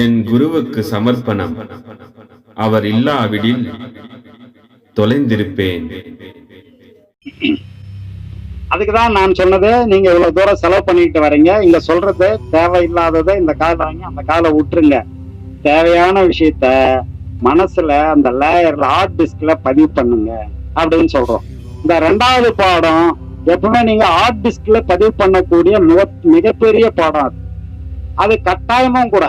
என் குருவுக்கு சமர்ப்பணம். அவர் இல்லாவிடில் தொலைந்திருப்பேன். அதுக்கு தான் நான் சொன்னது நீங்க இவ்வளவு தூரம் செலவு பண்ணிட்டு வரீங்க. இங்க சொல்றது தேவையில்லாததை இந்த காதில் வாங்கி அந்த காலை விட்டுருங்க. தேவையான விஷயத்த மனசுல அந்த லேயர்ல ஹார்ட் டிஸ்க்ல பதிவு பண்ணுங்க அப்படின்னு சொல்றோம். இந்த ரெண்டாவது பாடம் எப்பவுமே நீங்க ஹார்ட் டிஸ்க்ல பதிவு பண்ணக்கூடிய மிக மிகப்பெரிய பாடம் அது. அது கட்டாயமும் கூட.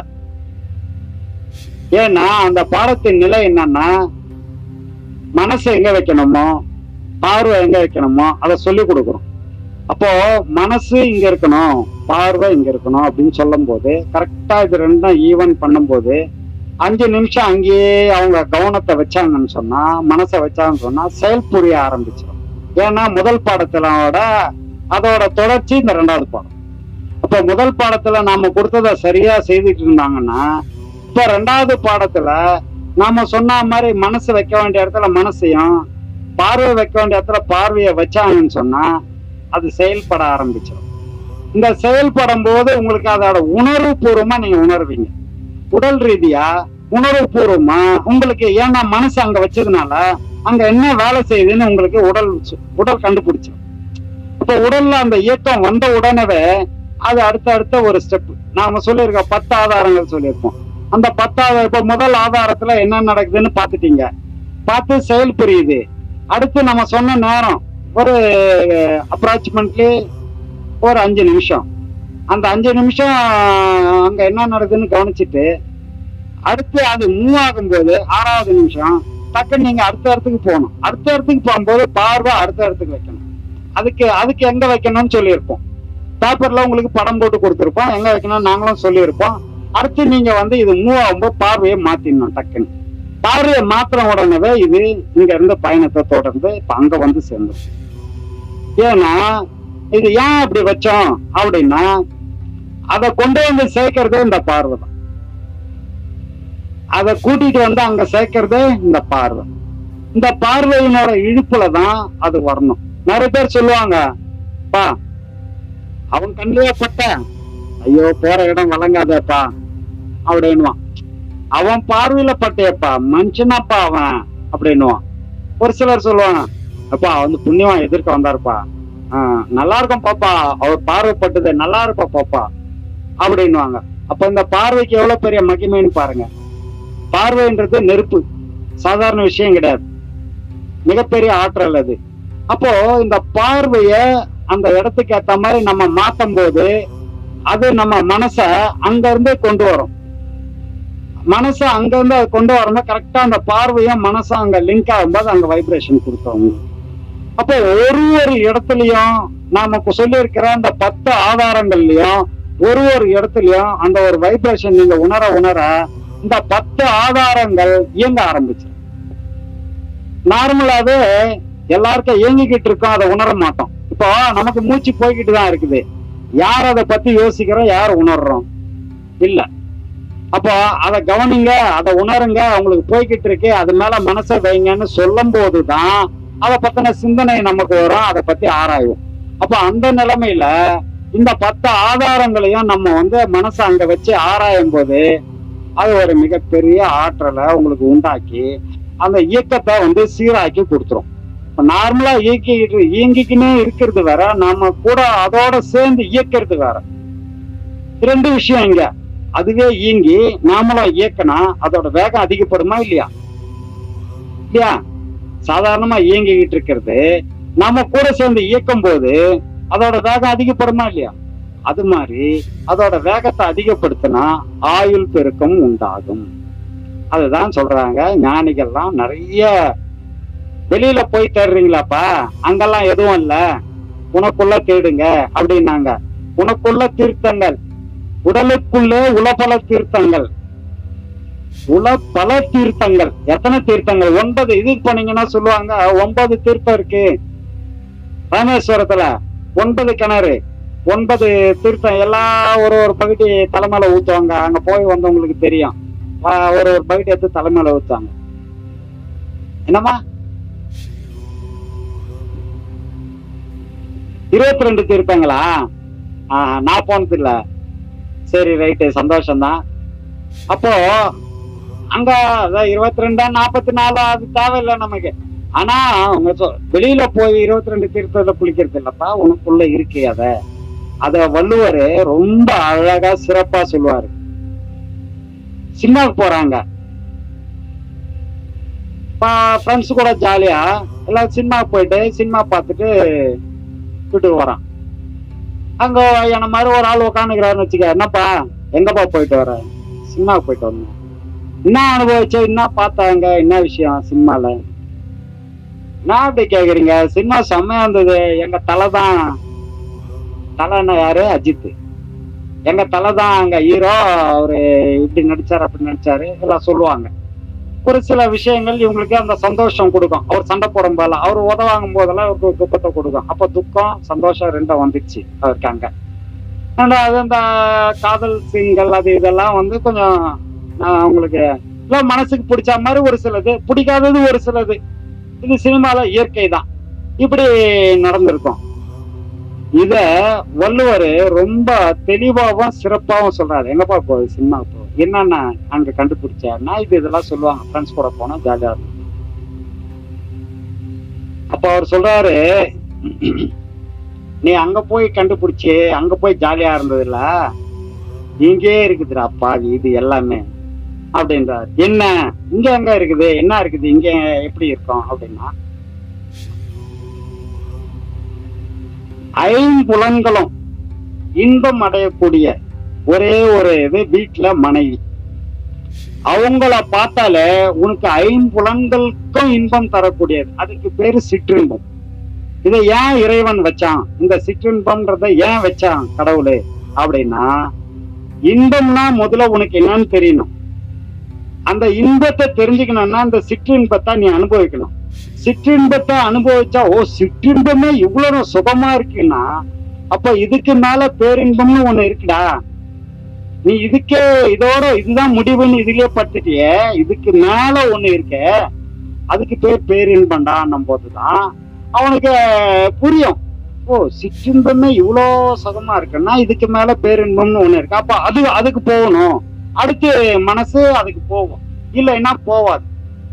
ஏன்னா அந்த பாடத்தின் நிலை என்னன்னா மனசை எங்க வைக்கணுமோ பார்வை எங்க வைக்கணுமோ அதை சொல்லி கொடுக்குறோம் அப்போ மனசு இங்க இருக்கணும் பார்வை இங்க இருக்கணும் அப்படின்னு சொல்லும் போது கரெக்டா இது ரெண்டும் ஈவன் பண்ணும்போது அஞ்சு நிமிஷம் அங்கேயே அவங்க கவனத்தை வச்சாங்கன்னு சொன்னா மனசை வச்சாங்கன்னு சொன்னா செயல் புரிய ஆரம்பிச்சிடும். ஏன்னா முதல் பாடத்திலோட அதோட தொடர்ச்சி இந்த ரெண்டாவது பாடம். அப்ப முதல் பாடத்துல நாம கொடுத்ததை சரியா செய்துட்டு இருந்தாங்கன்னா இப்ப ரெண்டாவது பாடத்துல நாம சொன்ன மாதிரி மனசு வைக்க வேண்டிய இடத்துல மனசையும் பார்வை வைக்க வேண்டிய இடத்துல பார்வையை வச்சாங்கன்னு சொன்னா அது செயல்பட ஆரம்பிச்சிடும் இந்த செயல்படும் போது உங்களுக்கு அதோட உணர்வு பூர்வமா நீங்க உணர்வீங்க. உடல் ரீதியா உணர்வு பூர்வமா உங்களுக்கு ஏன்னா மனசு அங்க வச்சதுனால அங்க என்ன வேலை செய்யுதுன்னு உங்களுக்கு உடல் உடல் கண்டுபிடிச்சிடும் இப்ப உடல்ல அந்த இயக்கம் வந்த உடனே அது அடுத்த அடுத்த ஒரு ஸ்டெப் நாம சொல்லியிருக்க பத்து ஆதாரங்கள் சொல்லியிருக்கோம் அந்த பத்தாவது இப்ப முதல் ஆதாரத்துல என்ன நடக்குதுன்னு பாத்துட்டீங்க பார்த்து செயல் புரியுது. அடுத்து நம்ம சொன்ன நேரம் ஒரு அப்ராக்சிமேட்லி ஒரு அஞ்சு நிமிஷம். அந்த அஞ்சு நிமிஷம் அங்க என்ன நடக்குதுன்னு கவனிச்சுட்டு அடுத்து அது மூவ் ஆகும்போது ஆறாவது நிமிஷம் டக்குன்னு நீங்க அடுத்த இடத்துக்கு போகணும். அடுத்த இடத்துக்கு போகும்போது பார்வை அடுத்த இடத்துக்கு வைக்கணும். அதுக்கு அதுக்கு எங்க வைக்கணும்னு சொல்லியிருப்போம். பேப்பர்ல உங்களுக்கு படம் போட்டு கொடுத்துருப்போம். எங்க வைக்கணும்னு நாங்களும் சொல்லியிருப்போம். அடுத்து நீங்க வந்து இது மூவ் ஆகும்போது பார்வையை மாத்திடணும் டக்குன்னு. பார்வையை மாத்திர உடனே இது இங்க இருந்து பயணத்தை தொடர்ந்து இப்ப அங்க வந்து சேர்ந்து ஏன்னா இது ஏன் அப்படி வச்சோம் அப்படின்னா அதை கொண்டு வந்து சேர்க்கறதே இந்த பார்வை தான். அதை கூட்டிட்டு வந்து அங்க சேர்க்கறதே இந்த பார்வை. இந்த பார்வையினோட இழுப்புல தான் அது வரணும். நிறைய பேர் சொல்லுவாங்க பா அவன் கண்ணிலே பட்ட ஐயோ போற இடம் வழங்காதேப்பா. அப்படின்னுவான் அவன் பார்வையில பட்டேப்பா மனுஷனாப்பா அவன் அப்படின்னுவான் ஒரு சிலர் சொல்லுவாங்க அப்பா வந்து புண்ணியவான் எதிர்க்க வந்தாருப்பா. ஆஹ் நல்லா இருக்கும் பாப்பா அவர் பார்வைப்பட்டது நல்லா இருப்பா பாப்பா. அப்படின்னுவாங்க அப்ப இந்த பார்வைக்கு எவ்வளவு பெரிய மகிமைன்னு பாருங்க. பார்வைன்றது நெருப்பு. சாதாரண விஷயம் கிடையாது. மிகப்பெரிய ஆற்றல் அது. அப்போ இந்த பார்வைய அந்த இடத்துக்கு ஏத்த மாதிரி நம்ம மாத்தும் போது அது நம்ம மனச அங்க இருந்தே கொண்டு வரும். மனசை அங்க இருந்து கொண்டு வரும்போது கரெக்டா அந்த பார்வையும் மனசும் அங்க லிங்க் ஆகும்போது அங்க வைப்ரேஷன் கொடுத்தவங்க. அப்போ ஒரு ஒரு இடத்துலயும் நாம சொல்லியிருக்கிற அந்த பத்து ஆதாரங்கள்லயும் ஒரு ஒரு இடத்துலயும் அந்த ஒரு வைப்ரேஷன் நீங்க உணர உணர இந்த பத்து ஆதாரங்கள் இயங்க ஆரம்பிச்சு நார்மலாவே எல்லாருக்கும் இயங்கிக்கிட்டு இருக்கோம் அதை உணர மாட்டோம். இப்போ நமக்கு மூச்சு போய்கிட்டு தான் இருக்குது. யார் அதை பத்தி யோசிக்கிறோம் யார் உணர்றோம்? இல்லை. அப்போ அதை கவனிங்க அதை உணருங்க உங்களுக்கு போய்கிட்டு இருக்கு. அது மேல மனசை வைங்கன்னு சொல்லும் போதுதான் அதை பத்தின சிந்தனை நமக்கு வரும் அதை பத்தி ஆராயும். அப்போ அந்த நிலைமையில இந்த பத்து ஆதாரங்களையும் நம்ம வந்து மனசை அங்க வச்சு ஆராயும் போது அது ஒரு மிகப்பெரிய ஆற்றலை உங்களுக்கு உண்டாக்கி அந்த இயக்கத்தை வந்து சீராக்கி கொடுத்துரும். இப்போ நார்மலா இயக்கிட்டு இயங்கிக்கினே இருக்கிறது வேற நம்ம கூட அதோட சேர்ந்து இயக்கிறது வேற. ரெண்டு விஷயம் இங்க. அதுவே இயங்கி நாமளும் இயக்கினா அதோட வேகம் அதிகப்படுமா இல்லையா? இல்லையா? சாதாரணமா இயங்கிக்கிட்டு இருக்கிறது. நாம கூட சேர்ந்து இயக்கும் போது அதோட வேகம் அதிகப்படுமா இல்லையா? அது மாதிரி அதோட வேகத்தை அதிகப்படுத்தினா ஆயுள் பெருக்கம் உண்டாகும். அதுதான் சொல்றாங்க ஞானிகள்லாம். நிறைய வெளியில போய் தேடுறீங்களாப்பா? அங்கெல்லாம் எதுவும் இல்ல. உனக்குள்ள தேடுங்க அப்படின்னாங்க. உனக்குள்ள தீர்த்தங்கள். உடலுக்குள்ளே உலபல தீர்த்தங்கள் உலபல தீர்த்தங்கள் எத்தனை தீர்த்தங்கள்? ஒன்பது. இதுக்கு போனீங்கன்னா சொல்லுவாங்க ஒன்பது தீர்த்தம் இருக்கு. ராமேஸ்வரத்துல ஒன்பது கிணறு ஒன்பது தீர்த்தம். எல்லாம் ஒரு ஒரு பகுதி தலைமையில ஊத்துவாங்க. அங்க போய் வந்தவங்களுக்கு தெரியும். ஒரு ஒரு பகுதி எடுத்து தலைமையில ஊத்துவாங்க. என்னம்மா? இருபத்தி ரெண்டு தீர்த்தங்களா? நான் போனது இல்லை சரி ரைட்டு சந்தோஷம்தான். அப்போ அங்க இருபத்தி ரெண்டா நாற்பத்தி நாலு அது தேவையில்லை நமக்கு. ஆனா அவங்க வெளியில போய் இருபத்தி ரெண்டு தீர்த்தத்துல குளிக்கிறது இல்லப்பா உனக்குள்ள இருக்கு அத. அத வள்ளுவர் ரொம்ப அழகா சிறப்பா சொல்லுவாரு. சினிமாவுக்கு போறாங்க. ஃப்ரெண்ட்ஸ் கூட ஜாலியா எல்லாம் சினிமா போயிட்டு சினிமா பார்த்துட்டு வீட்டுக்கு வரான். அங்க என்ன மாதிரி ஒரு ஆள் உக்காந்துக்கிறாருன்னு வச்சுக்க என்னப்பா எங்கப்பா போயிட்டு வர? சினிமாவுக்கு போயிட்டு வந்தேன். என்ன அனுபவிச்சு என்ன பார்த்தாங்க என்ன விஷயம் சினிமால? என்ன அப்படி கேக்குறீங்க? சினிமா செம்மையா இருந்தது. எங்க தலை தான் தலைன்னா யாரு? அஜித் எங்க தலை தான் அங்க ஹீரோ அவரு இப்படி நடிச்சாரு அப்படி நடிச்சாரு எல்லாம் சொல்லுவாங்க. ஒரு சில விஷயங்கள் இவங்களுக்கு அந்த சந்தோஷம் கொடுக்கும். அவர் சண்டை போடும் போல அவர் உதவாங்கும் போதெல்லாம் அவருக்கு ஒரு துக்கத்தை கொடுக்கும். அப்ப துக்கம் சந்தோஷம் ரெண்டும் வந்துச்சு அவருக்கு அங்க ரெண்டாவது அந்த காதல் சீன்கள் அது இதெல்லாம் வந்து கொஞ்சம் அவங்களுக்கு இல்லை மனசுக்கு பிடிச்ச மாதிரி ஒரு சிலது பிடிக்காதது ஒரு சிலது. இது சினிமால இயற்கை தான். இப்படி நடந்திருக்கும். இத வள்ளுவர் ரொம்ப தெளிவாகவும் சிறப்பாகவும் சொல்றாரு. எங்கப்பா போகுது சினிமா போகுது என்னன்னா அங்க கண்டுபிடிச்சாருன்னா இது இதெல்லாம் சொல்லுவாங்க. ஃப்ரெண்ட்ஸ் கூட போனா ஜாலியா இருக்கும். அப்ப அவர் சொல்றாரு நீ அங்க போய் கண்டுபிடிச்சு அங்க போய் ஜாலியா இருந்ததுல இங்கே இருக்குதுடா பாவி இது எல்லாமே அப்படின்றாரு. என்ன? இங்க எங்க இருக்குது? என்ன இருக்குது? இங்க எப்படி இருக்கும்? அப்படின்னா ஐம்புலன்களும் இன்பம் அடையக்கூடிய ஒரே ஒரு இது வீட்டுல மனைவி. அவங்கள பார்த்தாலே உனக்கு ஐம்புலன்களுக்கும் இன்பம் தரக்கூடியது. அதுக்கு பேரு சிற்றின்பம். இதை ஏன் இறைவன் வச்சான்? இந்த சிற்றின்பம்ன்றத ஏன் வச்சான் கடவுளே? அப்படின்னா இன்பம்னா முதல்ல உனக்கு என்னன்னு தெரியணும். அந்த இன்பத்தை தெரிஞ்சுக்கணும்னா அந்த சிற்றின்பத்தை நீ அனுபவிக்கணும். சிற்றின்பத்தை அனுபவிச்சா ஓ சிற்றின்பமே இவ்வளவு சுகமா இருக்குன்னா அப்ப இதுக்கு மேல பேரின்பம்னு ஒண்ணு இருக்குடா. நீ இதுக்கே இதோட இதுதான் முடிவுன்னு இதுலயே படுத்துட்டியே இதுக்கு மேல ஒண்ணு இருக்க. அதுக்கு பேர் பேரின்பம்டான்னும் போதுதான் அவனுக்கு புரியும். ஓ சிற்றின்பமே இவ்வளோ சதமா இருக்குன்னா இதுக்கு மேல பேரின்பம்னு ஒண்ணு இருக்கு. அப்ப அது அதுக்கு போகணும். அடுத்து மனசு அதுக்கு போகும். இல்லைன்னா போவாது.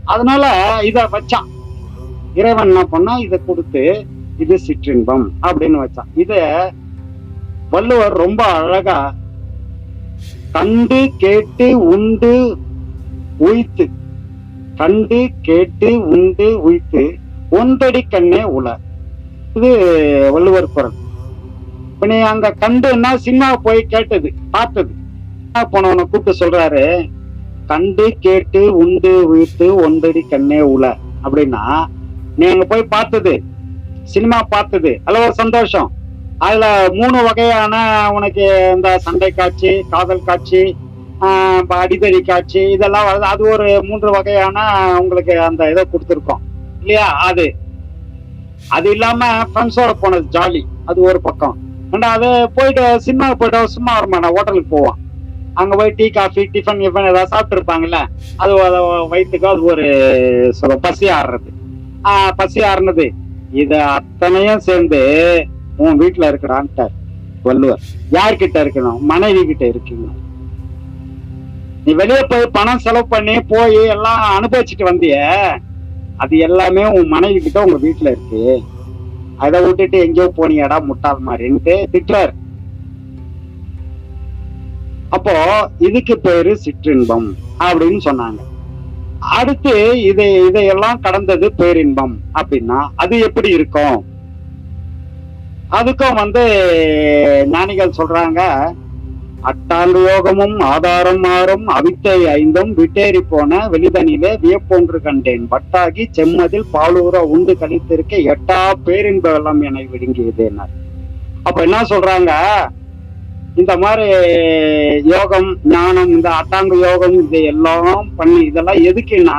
அதனால இத வச்சான் இறைவன் என்ன பண்ணா இதை கொடுத்து இது சிற்றின்பம் அப்படின்னு வச்சான். இத வள்ளுவர் ரொம்ப அழகா கண்டு கேட்டு உண்டு உய்த்து. கண்டு கேட்டு உண்டு உய்த்து. ஒன்றடி கண்ணே உல. இது வள்ளுவர் குரல். இப்ப நீ அங்க கண்டுன்னா சினிமா போய் கேட்டது பார்த்தது. போனவனை கூப்பிட்டு சொல்றாரு கண்டு கேட்டு உண்டு உயிர்த்து ஒன்றடி கண்ணே உல. அப்படின்னா நீ அங்க போய் பார்த்தது சினிமா பார்த்தது அல்ல ஒரு சந்தோஷம். அதுல மூணு வகையான உனக்கு இந்த சண்டை காட்சி காதல் காட்சி அடிதடி காட்சி இதெல்லாம் வருது. அது ஒரு மூன்று வகையான உங்களுக்கு அந்த இதை கொடுத்துருக்கோம். இல்லையா? அது. அது இல்லாம ஃப்ரெண்ட்ஸோட போனது ஜாலி அது ஒரு பக்கம். ரெண்டாவது போயிட்டு சினிமாவுக்கு போயிட்டு சும்மா வரமாட்டேன் ஹோட்டலுக்கு போவோம் அங்க போய் டீ காஃபி டிஃபன் கிஃபன் ஏதாவது சாப்பிட்டு இருப்பாங்கல்ல அது வயிற்றுக்கு அது ஒரு சொல்ல பசி ஆடுறது பசி ஆறுனது. இது அத்தனையும் சேர்ந்து உன் வீட்டுல இருக்கிறான்ட்டார் வள்ளுவர் யார்கிட்ட இருக்கணும்? மனைவி கிட்ட இருக்கீங்க. நீ வெளியே போய் பணம் செலவு பண்ணி போய் எல்லாம் அனுபவிச்சுட்டு வந்திய அது எல்லாமே உன் மனைவி கிட்ட உங்க வீட்டுல இருக்கு. அதை விட்டுட்டு எங்கேயோ போனியாடா முட்டாள் மாதிரின்ட்டு திட்டுறாரு. அப்போ இதுக்கு பேரு சிற்றின்பம் அப்படின்னு சொன்னாங்க. அடுத்து இதை இதையெல்லாம் கடந்தது பேரின்பம் அப்படின்னா அது எப்படி இருக்கும்? அதுக்கும் வந்து ஞானிகள் சொல்றாங்க அட்டாங்கு யோகமும் ஆதாரம் மாறும் அவித்தை ஐந்தும் விட்டேறி போன வெளிதனிலே வியப்பொன்று கண்டேன். வட்டாகி செம்மதில் பாலூர உண்டு கழித்திருக்க எட்டா பேரின்ப வெள்ளம் என விழுங்கியதேனார் அப்ப என்ன சொல்றாங்க? இந்த மாதிரி யோகம் ஞானம் இந்த அட்டாங்க யோகம் இது எல்லாம் பண்ணி இதெல்லாம் எதுக்குன்னா